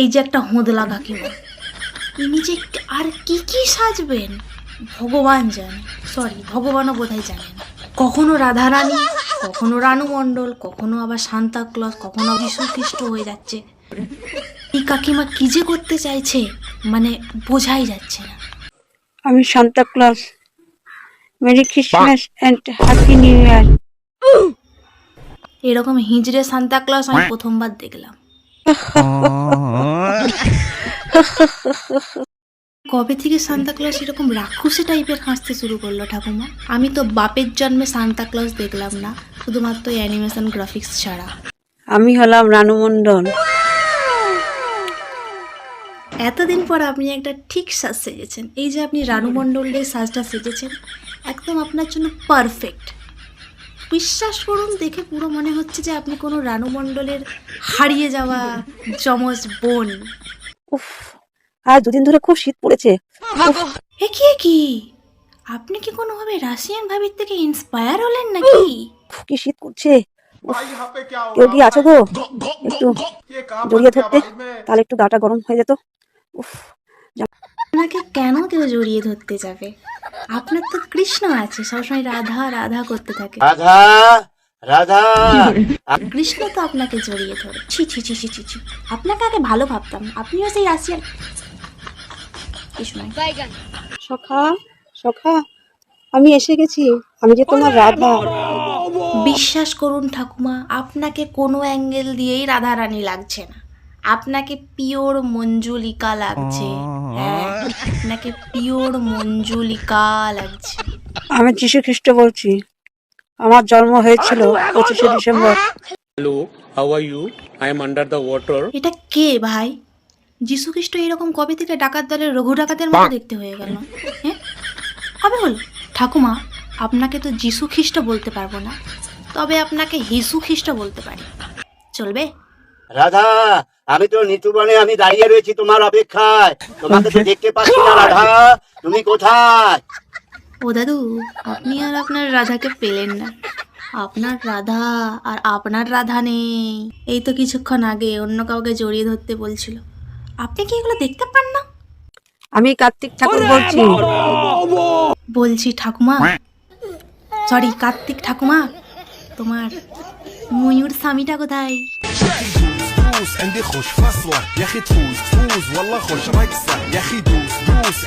এই যে একটা হোঁদলা কাকিমা ইনি যে আর কি কি সাজবেন? ভগবান জানে। সরি ভগবানও বোধহয় জানে না কখনো রাধারানী কখনো রানু মণ্ডল কখনো আবার সান্তা ক্লজ কখনো যীশু খ্রিস্ট হয়ে যাচ্ছে। এই কাকিমা কি যে করতে চাইছে মানে বোঝাই যাচ্ছে না। আমি Santa Claus merry Christmas and happy new year. এরকম হিজড়ে সান্তা ক্লজ আমি প্রথমবার দেখলাম। কবে থেকে সান্তা ক্লজ এরকম রাক্ষসী টাইপের হাসতে শুরু করল ঠাকুমা? আমি তো বাপের জন্মে সান্তা ক্লজ দেখলাম না শুধুমাত্র অ্যানিমেশন গ্রাফিক্স ছাড়া। আমি হলাম রানু মণ্ডল। এতদিন পর আপনি একটা ঠিক সাজ সেজেছেন। এই যে আপনি রানু মণ্ডলের সাজটা সেজেছেন একদম আপনার জন্য পারফেক্ট বিশ্বাস করুন দেখে পুরো মনে হচ্ছে যে আপনি কোনো রানু মণ্ডলের হারিয়ে যাওয়া যমজ বোন। উফ আর দুদিন ধরে খুব শীত পড়েছে। এ কি এ কি? আপনি কি কোনোভাবে রাশিয়ান ভাবির থেকে ইন্সপায়ার হলেন নাকি? কি শীত করছে উফ, কেউ কি আছো গো? একটু জড়িয়ে ধরতে তাহলে একটু গাটা গরম হয়ে যেত। উফ। আপনাকে কেন কেউ জড়িয়ে ধরতে যাবে? আপনার তো কৃষ্ণ আছে সবসময় রাধা রাধা করতে থাকে। রাধা রাধা। কৃষ্ণ তো আপনাকে জড়িয়ে ধরে। ছি ছি ছি ছি ছি ছি। আপনাকে আগে ভালো ভাবতাম আপনিও সেই রাশিয়ান সখা সখা আমি এসে গেছি। আমি যে তোমার রাধা। বিশ্বাস করুন ঠাকুমা আপনাকে কোনো অ্যাঙ্গেল দিয়েই রাধারানী লাগছে না। আপনাকে পিওর মঞ্জুলিকা লাগছে। আপনাকে পিওর মঞ্জুলিকা লাগছে। আমি যীশু খ্রিস্ট বলছি। আমার জন্ম হয়েছিল পঁচিশে December. Hello, how are you? I am under the water. এটা কে ভাই? যীশু খ্রিস্ট এরকম কবে থেকে ডাকাত দলের রঘু ডাকাতের মতো দেখতে হয়ে গেল? হ্যাঁ? কবে হলো ঠাকুমা আপনাকে তো যীশু খ্রিস্ট বলতে পারব না। তবে আপনাকে হিসু খ্রিস্ট বলতে পারি। চলবে? রাধা আমি তো নিচু বনে আমি দাঁড়িয়ে রয়েছি তোমার অপেক্ষায়। তোমাকে তো দেখতে পাচ্ছি না রাধা। তুমি কোথায়? ও দাদু আপনি আর আপনার রাধাকে পেলেন না। আপনার রাধা আর আপনার রাধা নেই। এই তো কিছুক্ষণ আগে অন্য কাউকে জড়িয়ে ধরতে বলছিল। আপনি কি এগুলো দেখতে পান না? আমি কার্তিক ঠাকুর বলছি। বলছি ঠাকুমা। সরি কার্তিক ঠাকুমা। তোমার ময়ূর স্বামীটা কোথায়? عندي خوش فصلة يا أخي تفوز تفوز والله خوش. رقصة يا أخي دوس دوس.